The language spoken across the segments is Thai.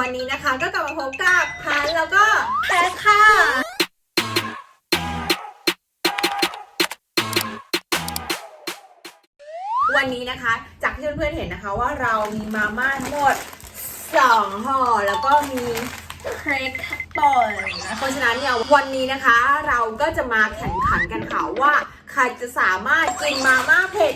วันนี้นะคะ ก็กลับมาพบกับพันแล้วก็แพทค่ะ วันนี้นะคะ จากที่เพื่อนๆเห็นนะคะว่าเรามีมาม่าทั้งหมดสองห่อแล้วก็มีเครกป่นเพราะฉะนั้นเนี่ยวันนี้นะคะ เราก็จะมาแข่งขันกันค่ะว่า ใครจะสามารถกินมาม่าเผ็ด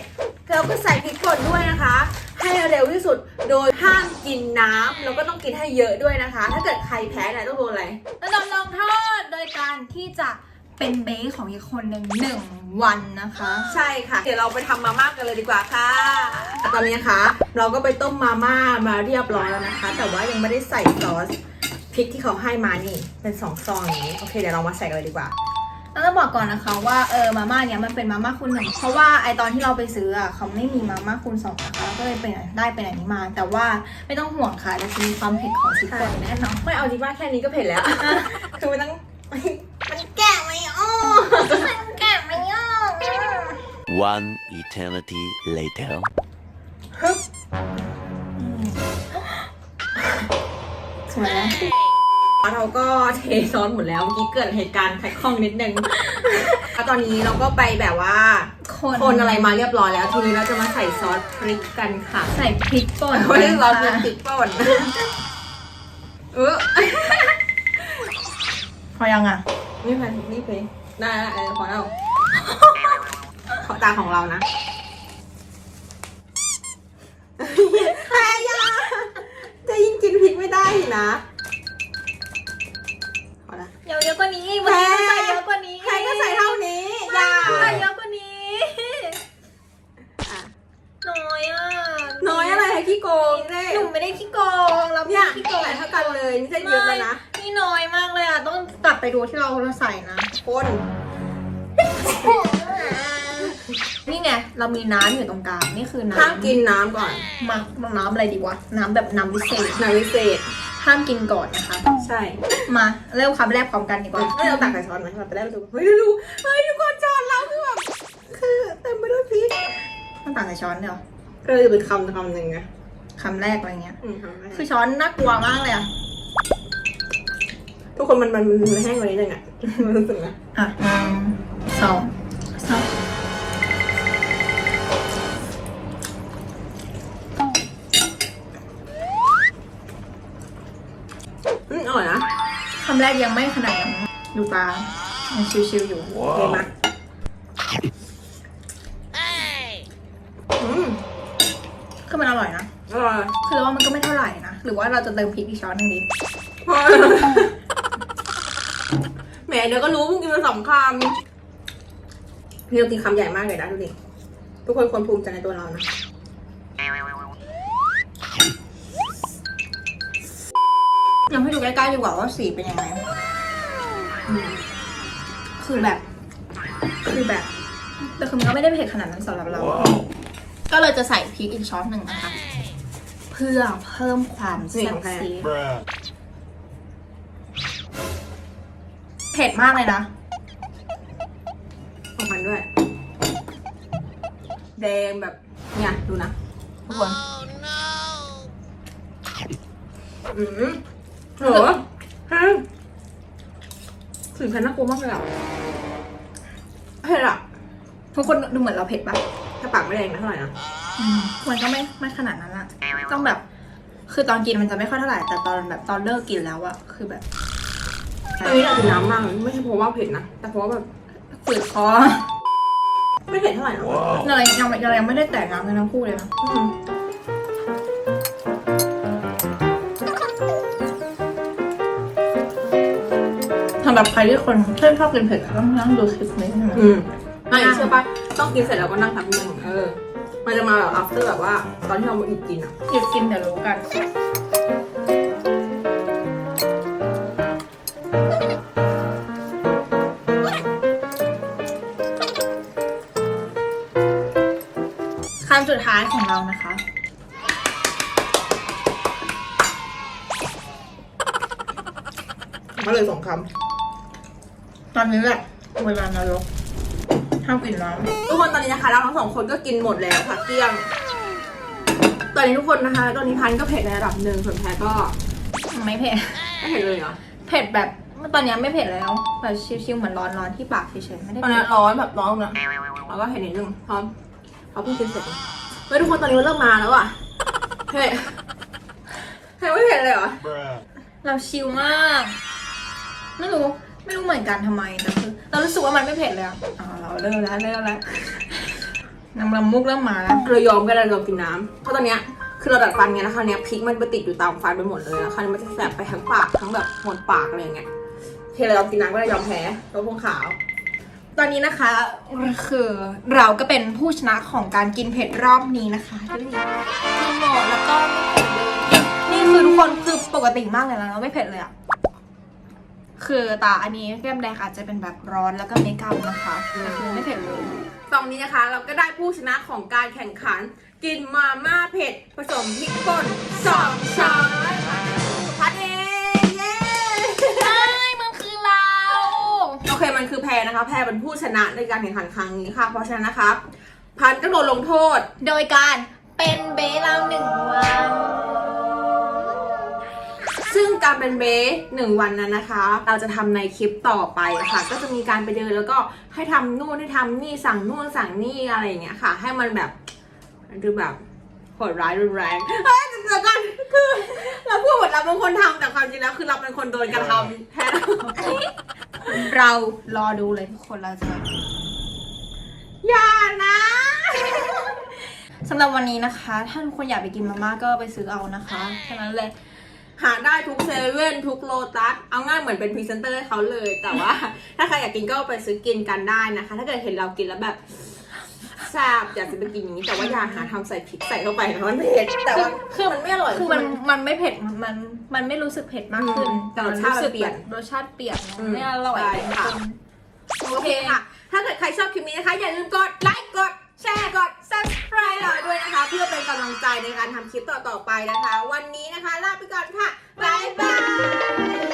แล้วก็ใส่พริกป่นด้วยนะคะ ให้เร็วที่สุดโดยห้า กินน้ำแล้วก็ต้องกินให้เยอะด้วยนะคะ ถ้าเกิดใครแพ้เนี่ยต้องโดนอะไรแล้วโดนลงโทษโดยการที่จะเป็นเบสของอีกคนหนึ่งหนึ่งวันนะคะ ใช่ค่ะ เดี๋ยวเราไปทำมาม่ากันเลยดีกว่าค่ะตอนนี้นะคะ เราก็ไปต้มมาม่ามาเรียบร้อยแล้วนะคะ แต่ว่ายังไม่ได้ใส่ซอสพริกที่เขาให้มานี่เป็นสองซองอย่างนี้โอเคเดี๋ยวเรามาใส่กันเลยดีกว่า แล้วต้องบอกก่อนนะคะว่าเออมาม่าเนี้ยมันเป็นมาม่าคูณหนึ่งเพราะว่าไอตอนที่เราไปซื้ออะเขาไม่มีมาม่าคูณสองนะคะก็เลยเป็นได้เป็นอันนี้มา แต่ว่าไม่ต้องห่วงค่ะเราจะมีความเผ็ดของพริกป่นแน่นอนไม่เอาจริงว่าแค่นี้ก็เผ็ดแล้ว คือมันต้องมันแกะไม่ออกแกะไม่ยาก One eternity later. สวยแล้ว เราก็เทซอสหมดแล้วเมื่อกี้เกิดเหตุการณ์ขัดข้องนิดนึงแล้วตอนนี้เราก็ไปแบบว่าคนคนอะไรมาเรียบร้อยแล้ว ทีนี้เราจะมาใส่ซอสพริกกันค่ะใส่พริกป่นไม่ได้ซอสค่ะพริกป่นเออพอยังอะนี่ไปนี่ไปได้แล้วเออพอแล้วขอตาของเรานะแพ้ยาจะยิ่งกินพริกไม่ได้อีกนะพอละ เยอะเยอะกว่านี้วันนี้ก็ใส่เยอะกว่านี้ใครก็ใส่เท่านี้อยาใส่เยอะกว่านี้อะน้อยอะน้อยอะไรให้ขี้โกงเน่หนูไม่ได้ขี้โกงเราไม่เนี่ยได้ขี้โกงใส่เท่ากันเลยนี่จะเยอะแล้วนะนี่น้อยมากเลยอะต้องกลับไปดูที่เราใส่นะคนนี่ไงเรามีน้ำอยู่ตรงกลางนี่คือน้ำห้ามกินน้ำก่อนมาน้ำอะไรดีวะน้ำแบบน้ำวิเศษน้ำวิเศษห้ามกินก่อนนะคะ ใช่ มาเริ่มคำแรกพร้อมกันดีกว่าไม่เราตักใส่ช้อนไหมเราไปได้มาดูเฮ้ยดูเฮ้ยทุกคนช้อนเราคือแบบคือเต็มไปด้วยพริกต้องตักใส่ช้อนเดียวก็เลยจะเป็นคำคำหนึ่งไงคำแรกอะไรเงี้ย อืมคำแรกคือช้อนน่ากลัวมากเลยอะทุกคนมันมันมันแห้งกว่านี้นึงอะมันรู้สึกนะอะหนึ่งสอง ร่อยนะคำแรกยังไม่ขนาดนั้นดูตายังชิวๆอยู่โอเคมาอืมคือมันอร่อยนะ อร่อยคือเราว่ามันก็ไม่เท่าไหร่นะ หรือว่าเราจะเติมพริกอีกช้อนหนึงดีพอแหมเดี๋ยวก็รู้มึงกินมาสองคำนี่เรากินคำใหญ่มากเลยนะดูดิทุกคนควรภูมิใจในตัวเรานะ ยังให้ดูใกล้ๆดีกว่าว่าสีเป็นยังไงอืมคือแบบ คือแบบ แต่คือมันก็ไม่ได้เผ็ดขนาดนั้นสำหรับเรา ก็เลยจะใส่พริกอีกช้อนหนึ่งนะคะ เพื่อเพิ่มความแซ่บซี Bruh. เผ็ดมากเลยนะของมันด้วย แดงแบบเนี่ยดูนะทุกคนอืม โหฮะถึงพันน่ากลัวมากเลยอะเผ็ดอะทุกคนดูเหมือนเราเผ็ดปะถ้าปากไม่แดงนะเท่าไหร่นะมันก็ไม่ไม่ขนาดนั้นอะต้องแบบ คือตอนกินมันจะไม่ค่อยเท่าไหร่ แต่ตอนแบบตอนเลิกกินแล้วอะคือแบบตอนนี้อยากกินน้ำมากเลยไม่ใช่เพราะว่าเผ็ดนะ แต่เพราะว่าแบบฝืดคอไม่เผ็ดเท่าไหร่นะ Wow. เรายังเรายังไม่ได้แตกน้ำกันทั้งคู่เลยนะ หรับใครที่คนที่ชอบกินเผ็ดอะต้องนั่งดูคลิปนี้ใช่ไหมอืมไม่เชื่อปะต้องกินเสร็จแล้วก็นั่งพักนึงเออ มันจะมาแบบ after แบบว่า ตอนที่เรามาอีกกินอะหยุดกินเดี๋ยวรู้กันคำสุดท้ายของเรานะคะ มาเลยสองค ตอนนี้แหละเวลานรกห้ามกินน้ำำทุกคนตอนนี้นะคะ เราทั้งสองคนก็กินหมดแล้วค่ะเกลี้ยง ตอนนี้ทุกคนนะคะ ตอนนี้พันก็เผ็ดในระดับหนึ่งส่วนแพรก็มันไม่เผ็ด ไม่เห็นเลยเหรอเผ็ดแบบตอนเนี้ยไม่เผ็ดแล้วแบบชิวๆเหมือนร้อนๆที่ปากเฉยๆไม่ได้ตอนเผ็นี้ดร้อนแบบร้อนนะแล้วก็เห็นนิดนึงพร้อมเขาเพิ่งกินเสร็จเฮ้ยทุกคนตอนนี้มันเริ่มมาแล้วอะเฮ้ยเฮ้ยไม่เห็นเลยเหรอเราชิลมากไม่รู้ ไม่รู้เหมือนกันทำไมแต่คือเรารู้สึกว่ามันไม่เผ็ดเลยอะอ่าเราเริ่มแล้วเริ่มแล้วน้ำลำมุกเริ่มมาแล้วเรายอมก็ได้เรากินน้ำเพราะตอนเนี้ยคือเราดัดฟันไงแล้วคราวเนี้ยพริกมันไปติดอยู่ตามฟันไปหมดเลยแล้วคราวนี้มันจะแสบไปทั้งปากทั้งแบบหมดปากอะไรอย่างเงี้ยโอเคเรายอมกินน้ำก็ได้ยอมแพ้เราพงขาว ตอนนี้นะคะคือเราก็เป็นผู้ชนะของการกินเผ็ดรอบนี้นะคะดูดิกินหมดแล้วก็ไม่เผ็ดเลยนี่คือทุกคนคือปกติมากเลยนะเราไม่เผ็ดเลยอะ คือตาอันนี้แก้มแดงอาจจะเป็นแบบร้อนแล้วก็เมคอัพนะคะแต่คือไม่เผ็ดเลยตอนนี้นะคะเราก็ได้ผู้ชนะของการแข่งขัน กินมาม่าเผ็ด ผสมพริกป่นสองช้อนพัดเองเย้ใช่มันคือเรา โอเคมันคือแพรนะคะ แพรเป็นผู้ชนะในการแข่งขันครั้งนี้ค่ะ เพราะฉะนั้นนะคะ พันก็โดนลงโทษ โดยการเป็นเบสเราหนึ่งวันซึ่ง การเป็นเบสหนึ่งวันนั้นนะคะ เราจะทำในคลิปต่อไปค่ะ ก็จะมีการไปเดินแล้วก็ให้ทำนู่นให้ทำนี่สั่งนู่นสั่งนี่อะไรอย่างเงี้ยค่ะ ให้มันแบบดูแบบโหดร้ายรุนแรงเฮ้ยเดี๋ยวก่อนคือเราพูดเหมือนเราเป็นคนทำแต่ความจริงแล้วคือเราเป็นคนโดนกระทำแทนเรารอดูเลยทุกคนเราจะอย่านะสำหรับวันนี้นะคะ ถ้าทุกคนอยากไปกินมาม่าก็ไปซื้อเอานะคะแค่นั้นเลย หาได้ทุกเซเว่นทุกโลตัส เอาง่ายเหมือนเป็นพรีเซนเตอร์ให้เขาเลย แต่ว่า ถ้าใครอยากกินก็ไปซื้อกินกันได้นะคะ ถ้าเกิดเห็นเรากินแล้วแบบแซ่บอยากจะไปกินอย่างนี้ แต่ว่าอย่าหาทำใส่พริกใส่เข้าไปนะมันเผ็ดแต่ว่าคือมันไม่อร่อย คือมันมันไม่เผ็ดมันมันมันไม่รู้สึกเผ็ดมากขึ้นอืมแต่รสชาติรู้สึกเปลี่ยนแบบรสชาติเปลี่ยนอืมไม่อร่อยใช่ค่ะโอเคค่ะ ถ้าเกิดใครชอบคลิปนี้นะคะอย่าลืมกดไลค์กดแชร์กด subscribe เราด้วยนะคะ เพื่อเป็นกำลังใจในการทำคลิปต่อๆไปนะคะ วันนี้นะคะ ลาไปก่อนค่ะ บ๊ายบาย